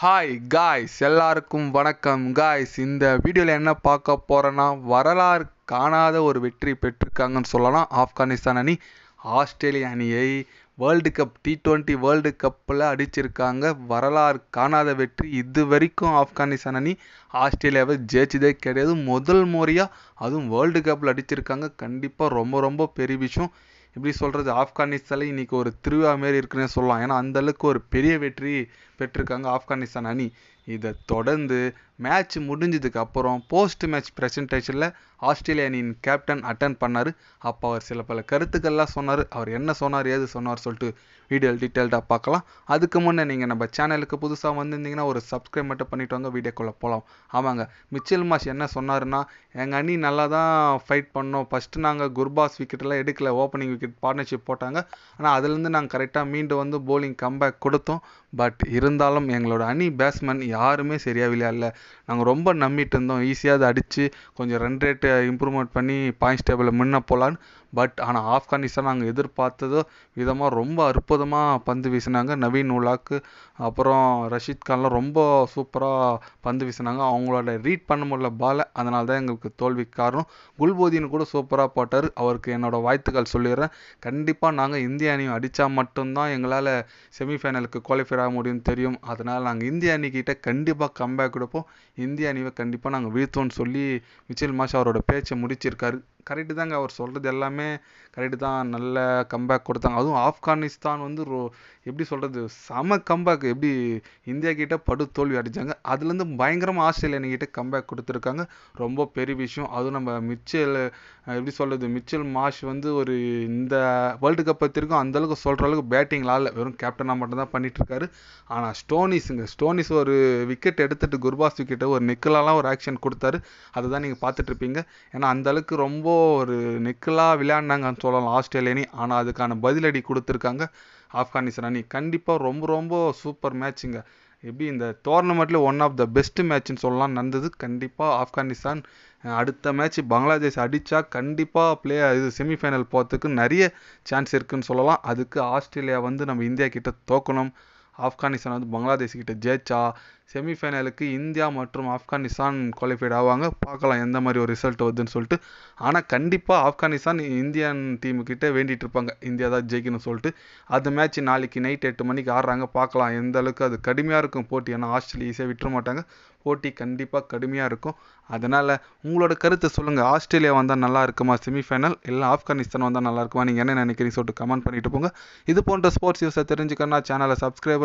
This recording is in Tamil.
ஹாய் காய்ஸ் எல்லாருக்கும் வணக்கம். காய்ஸ் இந்த வீடியோவில் என்ன பார்க்க போகிறேன்னா வரலாறு காணாத ஒரு வெற்றி பெற்றிருக்காங்கன்னு சொல்லலாம். ஆப்கானிஸ்தான் அணி ஆஸ்திரேலிய அணியை world cup T twenty world கப்பில் அடிச்சிருக்காங்க. வரலாறு காணாத வெற்றி இது வரைக்கும் ஆப்கானிஸ்தான் அணி ஆஸ்திரேலியாவை ஜெயிச்சதே கிடையாது. முதல் முறையாக அதுவும் வேர்ல்டு கப்பில் அடிச்சிருக்காங்க. கண்டிப்பாக ரொம்ப ரொம்ப பெரிய விஷயம். எப்படி சொல்கிறது ஆப்கானிஸ்தானில் இன்றைக்கி ஒரு திருவிழா மாரி இருக்குன்னே சொல்லலாம். ஏன்னா அந்தளவுக்கு ஒரு பெரிய வெற்றி பெற்றிருக்காங்க ஆப்கானிஸ்தான் அணி. இதை தொடர்ந்து மேட்ச் முடிஞ்சதுக்கு அப்புறம் போஸ்ட் மேட்ச் ப்ரெசன்டேஷனில் ஆஸ்திரேலிய அணியின் கேப்டன் அட்டன் பண்ணார். அப்போ அவர் சில பல கருத்துக்கள்லாம் சொன்னார். அவர் என்ன சொன்னார் ஏது சொன்னார் சொல்லிட்டு வீடியோ டீட்டெயில்டாக பார்க்கலாம். அதுக்கு முன்னே நீங்கள் நம்ம சேனலுக்கு புதுசாக வந்திருந்தீங்கன்னா ஒரு சப்ஸ்கிரைப் மட்டும் பண்ணிட்டு வாங்க. வீடியோக்குள்ளே போகலாம் ஆமாங்க மிச்சல் மாஷ் என்ன சொன்னார்னா எங்கள் அணி நல்லா தான் ஃபைட் பண்ணோம். ஃபஸ்ட்டு நாங்கள் குர்பாஸ் விக்கெட்லாம் எடுக்கல. ஓப்பனிங் விக்கெட் பார்ட்னர்ஷிப் போட்டாங்க. ஆனால் அதுலேருந்து நாங்கள் கரெக்டாக மீண்டும் வந்து போலிங் கம்பேக் கொடுத்தோம். பட் இருந்தாலும் எங்களோட அணி பேட்ஸ்மேன் யாருமே சரியாக விளையாடல. நாங்கள் ரொம்ப நம்பிட்டு இருந்தோம். ஈஸியாக அதை அடித்து கொஞ்சம் ரன் ரேட்டு இம்ப்ரூவ்மெண்ட் பண்ணி பாயிண்ட்ஸ் டேபிளில் முன்ன போகலான்னு பட் ஆனால் ஆப்கானிஸ்தான் நாங்கள் எதிர்பார்த்ததோ விதமாக ரொம்ப அற்புதமாக பந்து வீசினாங்க. நவீன் உலாக்கு அப்புறம் ரஷீத் கான்லாம் ரொம்ப சூப்பராக பந்து வீசினாங்க. அவங்களோட ரீட் பண்ண முடியல பாலை அதனால தான் எங்களுக்கு தோல்விக்கு காரணம். குல்போதின்னு கூட சூப்பராக போட்டார். அவருக்கு என்னோடய வாழ்த்துக்கள் சொல்லிடுறேன். கண்டிப்பாக நாங்கள் இந்திய அணி அடித்தா மட்டும்தான் எங்களால் செமிஃபைனலுக்கு குவாலிஃபை ஆக முடியும்னு தெரியும். அதனால் நாங்கள் இந்திய அணிக்கிட்ட கண்டிப்பாக கம்பேக் கொடுப்போம். இந்திய அணிவை கண்டிப்பாக நாங்கள் வீழ்த்தோன்னு சொல்லி மிச்சில் மாஷ் அவரோட பேச்சை முடிச்சிருக்காரு. கரெக்டு தாங்க அவர் சொல்கிறது எல்லாமே கரெக்டு தான். நல்ல கம்பேக் கொடுத்தாங்க. அதுவும் ஆப்கானிஸ்தான் வந்து ரோ எப்படி சொல்கிறது செம கம்பேக் எப்படி இந்தியா கிட்ட படு தோல்வி அடித்தாங்க அதுலேருந்து பயங்கரமாக ஆஸ்திரேலியா கிட்ட கம்பேக் கொடுத்துருக்காங்க. ரொம்ப பெரிய விஷயம். அதுவும் நம்ம மிச்சல் எப்படி சொல்கிறது மிச்சல் மாஷ் வந்து ஒரு இந்த வேர்ல்டு கப் பற்றிருக்கும் அந்தளவுக்கு சொல்கிற அளவுக்கு பேட்டிங் ஆடல வெறும் கேப்டனாக மட்டும்தான் பண்ணிகிட்ருக்காரு ஆனால் ஸ்டோனிஸுங்க ஸ்டோனிஸ் ஒரு விக்கெட் எடுத்துகிட்டு குர்பாஸ் விக்கெட்டை ஒரு நிக்கலாலாம் ஒரு ஆக்ஷன் கொடுத்தாரு. அதை தான் நீங்கள் பார்த்துட்ருப்பீங்க ஏன்னா அந்தளவுக்கு ரொம்ப ஒரு நிக்கலாக விளையாடினாங்கன்னு சொல்லலாம் ஆஸ்திரேலிய அணி. ஆனால் அதுக்கான பதிலடி கொடுத்துருக்காங்க ஆப்கானிஸ்தான் அணி. கண்டிப்பாக ரொம்ப ரொம்ப சூப்பர் மேட்சுங்க எப்படி இந்த டோர்னமெண்ட்டில் ஒன் ஆஃப் த பெஸ்ட் மேட்ச்னு சொல்லலாம் நடந்தது. கண்டிப்பாக ஆப்கானிஸ்தான் அடுத்த மேட்ச் பங்களாதேஷ் அடித்தா கண்டிப்பாக பிளே இது செமிஃபைனல் போகிறதுக்கு நிறைய சான்ஸ் இருக்குதுன்னு சொல்லலாம். அதுக்கு ஆஸ்திரேலியா வந்து நம்ம இந்தியா கிட்ட தோக்கணும். ஆப்கானிஸ்தான் வந்து பங்களாதேஷ் கிட்ட ஜெயிச்சா செமிஃபைனலுக்கு இந்தியா மற்றும் ஆப்கானிஸ்தான் குவாலிஃபைட் ஆவாங்க. பார்க்கலாம் எந்த மாதிரி ஒரு ரிசல்ட் வருதுன்னு சொல்லிட்டு. ஆனால் கண்டிப்பாக ஆப்கானிஸ்தான் இந்தியன் டீமுக்கிட்ட வேண்டிகிட்டு இருப்பாங்க. இந்தியா தான் ஜெயிக்கணும்னு சொல்லிட்டு. அந்த மேட்ச் நாளைக்கு நைட் எட்டு மணிக்கு ஆடுறாங்க. பார்க்கலாம் எந்த அளவுக்கு அது கடுமையாக இருக்கும் போட்டி. ஏன்னா ஆஸ்திரேலியா ஈஸியாக விட்டுற மாட்டாங்க. போட்டி கண்டிப்பாக கடுமையாக இருக்கும். அதனால் உங்களோட கருத்தை சொல்லுங்கள் ஆஸ்திரேலியா வந்தால் நல்லா இருக்குமா செமிஃபைனல் இல்லை ஆப்கானிஸ்தான் வந்தால் நல்லா இருக்குமா? நீங்கள் என்ன நினைக்கிறீங்க சொல்லிட்டு கமெண்ட் பண்ணிட்டு போங்க. இது போன்ற ஸ்போர்ட்ஸ் நியூஸை தெரிஞ்சுக்கணும்னா சேனலை சப்ஸ்கிரைப்